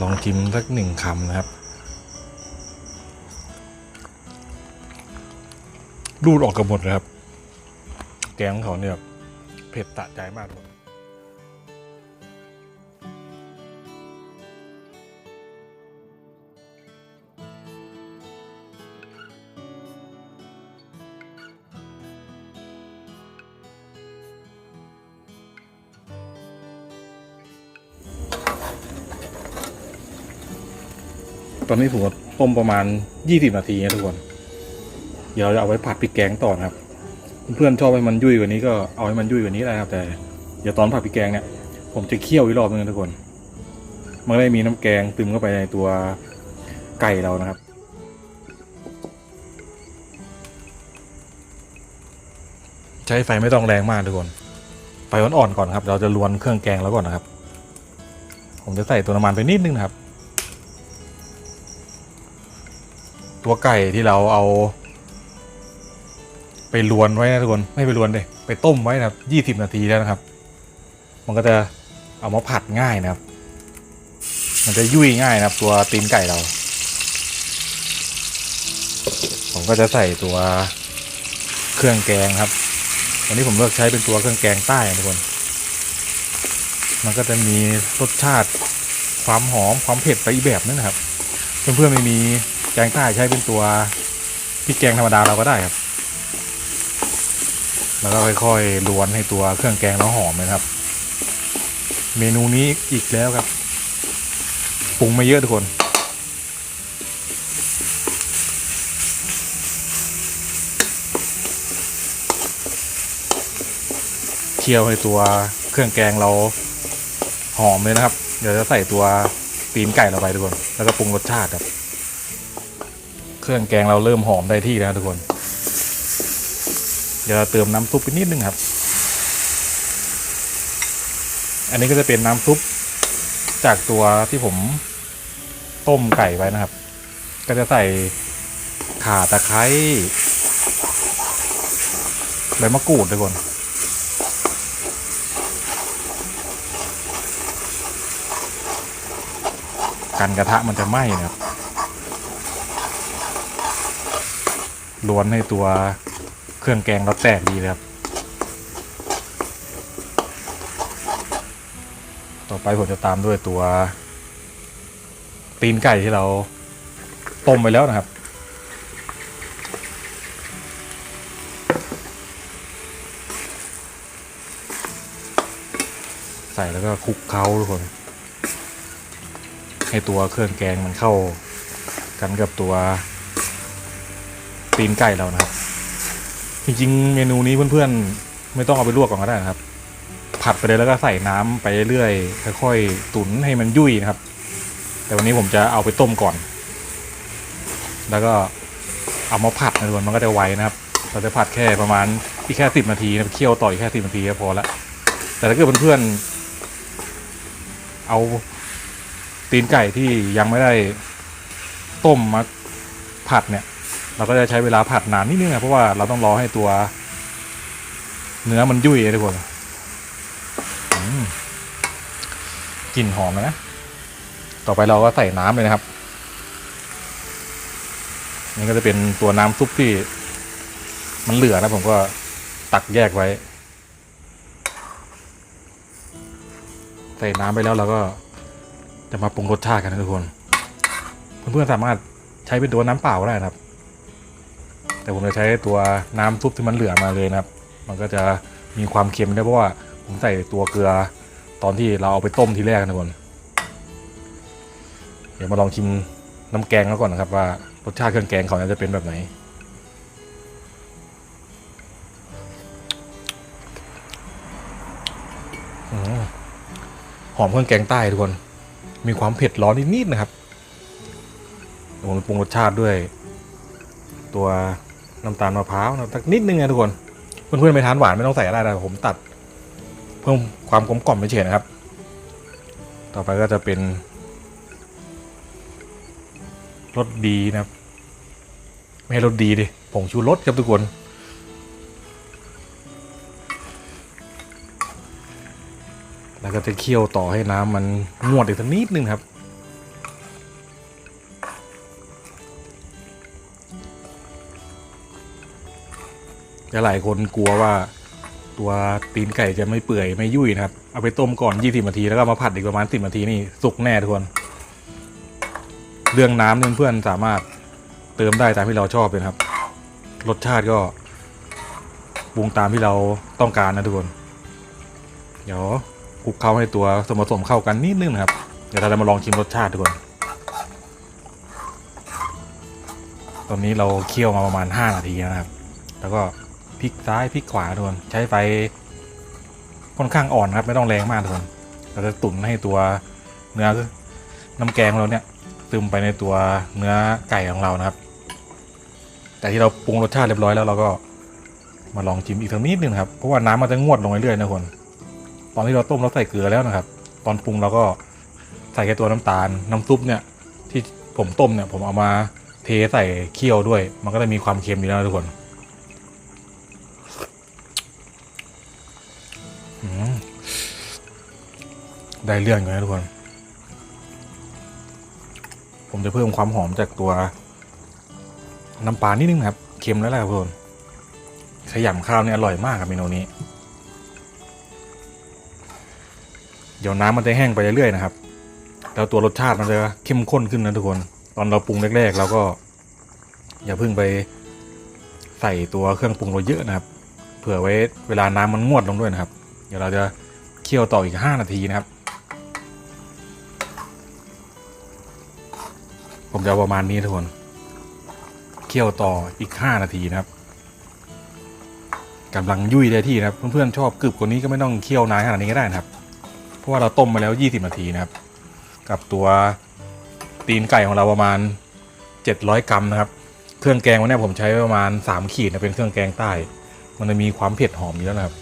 ลองชิมสักหนึ่งคำนะครับ รูดออกกับหมดนะครับ แกงของเขาเนี่ยเผ็ดตะใจมากเลย ตอนนี้ผมต้มประมาณ 20 นาทีนะทุกคน เดี๋ยวเราจะเอาไว้ผัดพริกแกงต่อนะครับ เพื่อนๆชอบให้มันยุ่ยกว่านี้ก็เอาให้มันยุ่ยกว่านี้ได้ครับ แต่เดี๋ยวตอนผัดพริกแกงเนี่ย ผมจะเคี่ยวอีกรอบนึงนะทุกคน มันได้มีน้ำแกงซึมเข้าไปในตัวไก่เรานะครับใช้ไฟไม่ต้องแรงมากทุกคน ไฟอ่อนๆก่อนครับ เราจะลวนเครื่องแกงแล้วก่อนนะครับ ผมจะใส่ตัวน้ำมันไปนิดนึงนะครับ ตัวไก่ที่เราเอา ไปลวนไว้นะทุกคนไม่ไปลวนเลยไปต้มไว้นะครับยี่สิบนาทีแล้วนะครับ มันก็จะเอามาผัดง่ายนะครับ มันจะยุ่ยง่ายนะครับ ตัวตีนไก่เรา ผมก็จะใส่ตัวเครื่องแกงครับวันนี้ผมเลือกใช้เป็นตัวเครื่องแกงใต้นะทุกคน มันก็จะมีรสชาติความหอมความเผ็ดไปอีกแบบนึงนะครับ เพื่อนๆไม่มี แกงใต้ใช้เป็นตัวพริกแกงธรรมดาเราก็ได้ครับ แล้วก็ค่อยๆล้วนให้ตัวเครื่องแกงเราหอมนะครับ เมนูนี้อีกแล้วครับปรุงไม่เยอะทุกคนเคี่ยวให้ตัวเครื่องแกงเราหอมเลยนะครับ เดี๋ยวจะใส่ตัวตีนไก่เราไปทุกคน แล้วก็ปรุงรสชาติครับ เครื่องแกงเราเริ่มหอมได้ที่แล้วทุกคน เดี๋ยวเราเติมน้ำซุปไปนิดนึงครับ อันนี้ก็จะเป็นน้ำซุปจากตัวที่ผมต้มไก่ไว้นะครับ ก็จะใส่ข่าตะไคร้ใบมะกรูดทุกคนกันกระทะมันจะไหม้นะครับ ล้วนให้ตัวเครื่องแกงเราแตกดีครับ ต่อไปผมจะตามด้วยตัว ตีนไก่ที่เราต้มไปแล้วนะครับ ใส่แล้วก็คลุกเคล้าทุกคน ให้ตัวเครื่องแกงมันเข้ากันกับตัว ตีนไก่เรานะครับ จริงๆ เมนูนี้เพื่อนๆ ไม่ต้องเอาไปลวกก่อนก็ได้นะครับ ผัดไปเลยแล้วก็ใส่น้ำไปเรื่อยๆค่อยๆตุ๋นให้มันยุ่ยนะครับ แต่วันนี้ผมจะเอาไปต้มก่อน แล้วก็เอามาผัดนะทุกคนมันก็จะไวนะครับเราจะผัดแค่ประมาณอีกแค่สิบนาทีนะเคี่ยวต่ออีกแค่สิบนาทีก็พอละแต่ถ้าเกิดเพื่อนๆเอาตีนไก่ที่ยังไม่ได้ต้มมาผัดเนี่ย เราก็จะใช้เวลาผัดนานนิดนึงนะเพราะว่าเราต้องรอให้ตัว เนื้อมันยุ่ยทุกคนกลิ่นหอมนะ ต่อไปเราก็ใส่น้ำเลยนะครับ นี่ก็จะเป็นตัวน้ำซุปที่ มันเหลือนะผมก็ตักแยกไว้ ใส่น้ำไปแล้วเราก็จะมาปรุงรสชาติกันนะทุกคน เพื่อนๆสามารถใช้เป็นตัวน้ำเปล่าก็ได้นะครับ แต่ผมจะใช้ตัวน้ำซุปที่มันเหลือมาเลยนะครับ มันก็จะมีความเค็มได้เพราะว่าผมใส่ตัวเกลือตอนที่เราเอาไปต้มทีแรกนะทุกคนเดี๋ยวมาลองชิมน้ำแกงแล้วก่อนนะครับ ว่ารสชาติเครื่องแกงเขาจะเป็นแบบไหน หอมเครื่องแกงใต้ทุกคน มีความเผ็ดร้อนนิดๆนะครับผมปรุงรสชาติด้วย ตัว น้ำตาลมะพร้าวนะสักนิดนึงนะทุกคนเพื่อนๆไม่ทานหวานไม่ต้องใส่อะไรนะผมตัด เพิ่มความกลมกล่อมไปเฉยนะครับ ต่อไปก็จะเป็นรสดีนะครับ ไม่ให้รสดีดิผงชูรสครับทุกคนแล้วก็จะเคี่ยวต่อให้น้ำมันงวดอีกสักนิดนึงครับ แต่หลายคนกลัวว่าตัวตีนไก่จะไม่เปื่อยไม่ยุ่ยนะครับ เอาไปต้มก่อน 20 นาที แล้วก็มาผัดอีกประมาณ 10 นาทีนี่สุกแน่ทุกคน เรื่องน้ำเพื่อนๆสามารถเติมได้ตามที่เราชอบเลยนะครับ รสชาติก็ปรุงตามที่เราต้องการนะทุกคน เดี๋ยวคลุกเคล้าให้ตัวส่วนผสมเข้ากันนิดนึงนะครับ เดี๋ยวเราจะมาลองชิมรสชาติทุกคน ตอนนี้เราเคี่ยวมาประมาณ 5 นาทีนะครับ แล้วก็ ลิกซ้ายพลิกขวาทุกคนใช้ไฟค่อนข้างอ่อนครับไม่ต้องแรงมากทุกคนเราจะตุ๋นให้ตัวเนื้อน้ำแกงของเราเนี่ยซึมไปในตัวเนื้อไก่ของเรานะครับ แต่ที่เราปรุงรสชาติเรียบร้อยแล้วเราก็มาลองชิมอีกสักนิดนึงครับเพราะว่าน้ำมันจะงวดลงเรื่อยๆนะทุกคนตอนที่เราต้มเราใส่เกลือแล้วนะครับ ตอนปรุงเราก็ใส่แค่ตัวน้ำตาล น้ำซุปเนี่ยที่ผมต้มเนี่ยผมเอามาเทใส่เคี่ยวด้วย มันก็จะมีความเค็มอยู่แล้วทุกคน ได้เรื่องอยู่นะทุกคน ผมจะเพิ่มความหอมจากตัวน้ำปลานิดนึงครับ เค็มแล้วแหละครับทุกคนขยำข้าวเนี่ยอร่อยมากครับเมนูนี้ เดี๋ยวน้ำมันจะแห้งไปเรื่อยๆนะครับ แล้วตัวรสชาติมันจะเข้มข้นขึ้นนะทุกคน ตอนเราปรุงแรกๆเราก็ อย่าเพิ่งไปใส่ตัวเครื่องปรุงเราเยอะนะครับ เผื่อไว้เวลาน้ำมันงวดลงด้วยนะครับ เดี๋ยวเราจะเคี่ยวต่ออีก 5 นาทีนะครับ ผมจะประมาณนี้ทุกคนเคี่ยวต่ออีก 5 นาทีนะครับกำลังยุ่ยได้ที่นะครับเพื่อนๆชอบกรึบกว่านี้ก็ไม่ต้องเคี่ยวนานขนาดนี้ก็ได้นะครับ เพราะว่าเราต้มมาแล้ว 20 นาทีนะครับ กับตัวตีนไก่ของเราประมาณ 700 กรัมนะครับ เครื่องแกงวันนี้ผมใช้ประมาณ 3 ขีดนะเป็นเครื่องแกงใต้ มันจะมีความเผ็ดหอมอยู่แล้วนะครับ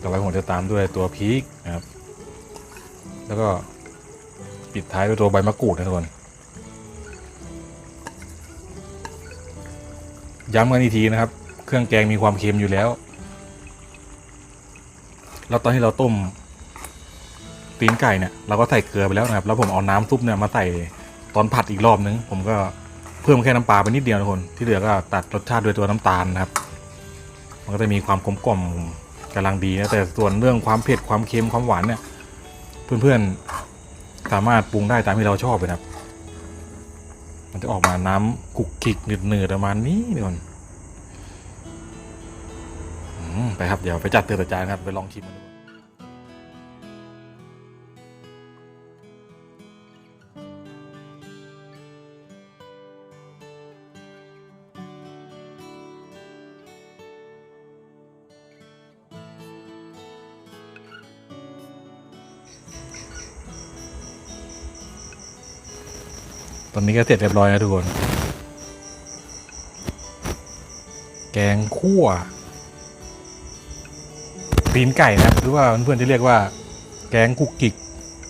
ต่อไปผมจะตามด้วยตัวพริกนะครับ แล้วก็ ปิดท้ายด้วยตัวใบมะกรูดนะทุกคนย้ำกันอีกทีนะครับ เครื่องแกงมีความเค็มอยู่แล้ว แล้วตอนที่เราต้มตีนไก่เนี่ยเราก็ใส่เกลือไปแล้วนะครับ แล้วผมเอาน้ำซุปเนี่ยมาใส่ตอนผัดอีกรอบนึง ผมก็เพิ่มแค่น้ำปลาไปนิดเดียวนะคนที่เหลือก็ตัดรสชาติด้วยตัวน้ำตาลนะครับ มันก็จะมีความกลมกล่อมกำลังดีนะแต่ส่วนเรื่องความเผ็ดความเค็มความหวานเนี่ย เพื่อนๆ สามารถปรุงได้ตามที่เราชอบเลยครับ มันจะออกมาน้ำกุกกิกหนืดๆประมาณนี้เดี๋ยวก่อนไปครับเดี๋ยวไปจัดเตือนจานครับไปลองชิมกันดู ตอนนี้ก็เสร็จเรียบร้อยแล้วทุกคน แกงคั่วตีนไก่นะครับหรือว่าเพื่อนๆจะเรียกว่า แกงกุกกิก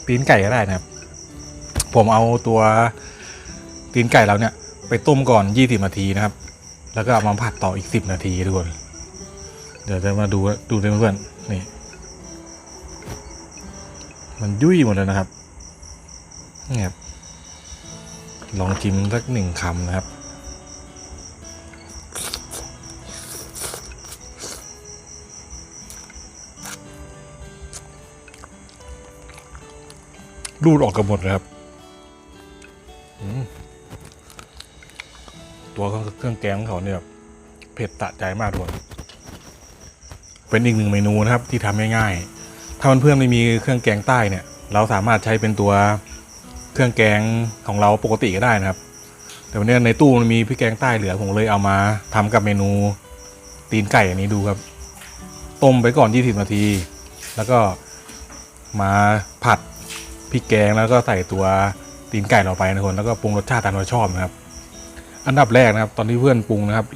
ตีนไก่ก็ได้นะครับ ผมเอาตัวตีนไก่เราเนี่ย ไปต้มก่อน20นาทีนะครับ แล้วก็เอามาผัดต่ออีก10นาทีทุกคน เดี๋ยวจะมาดูดูเลยเพื่อนๆนี่ มันยุ่ยหมดเลยนะครับนี่ครับ ลองชิมสักหนึ่งคำนะครับ รูดออกกันหมดเลยครับ ตัวเครื่องแกงของเขาเนี่ยเผ็ดตะใจมากทุกคนเป็นอีกหนึ่งเมนูนะครับที่ทำง่ายๆ ถ้าเพื่อนๆไม่มีเครื่องแกงใต้เนี่ย เราสามารถใช้เป็นตัว เครื่องแกงของเราปกติก็ได้นะครับ แต่วันนี้ในตู้มันมีพริกแกงใต้เหลือผมเลยเอามาทำกับเมนูตีนไก่อันนี้ดูครับ ต้มไปก่อน 20 นาที แล้วก็มาผัดพริกแกงแล้วก็ใส่ตัวตีนไก่เราไปนะคนแล้วก็ปรุงรสชาติตามเราชอบนะครับ อันดับแรกนะครับ ตอนที่เพื่อนปรุงนะครับ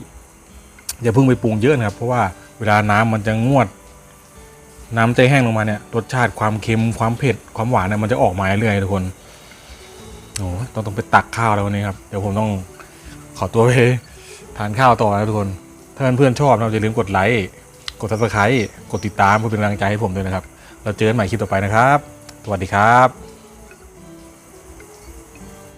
อย่าเพิ่งไปปรุงเยอะนะครับ เพราะว่าเวลาน้ำมันจะงวด น้ำใจแห้งลงมาเนี่ยรสชาติความเค็มความเผ็ดความหวานเนี่ยมันจะออกมาเรื่อยๆทุกคน โอ้ต้องต้องไปตักข้าวแล้ววันนี้ครับ เดี๋ยวผมต้องขอตัวไปทานข้าวต่อนะทุกคน ถ้าเพื่อนๆชอบนะอย่าลืมกดไลค์ กดซับสไครต์กดติดตามเพื่อเป็นกำลังใจให้ผมด้วยนะครับ เราเจอกันใหม่คลิปต่อไปนะครับ สวัสดีครับ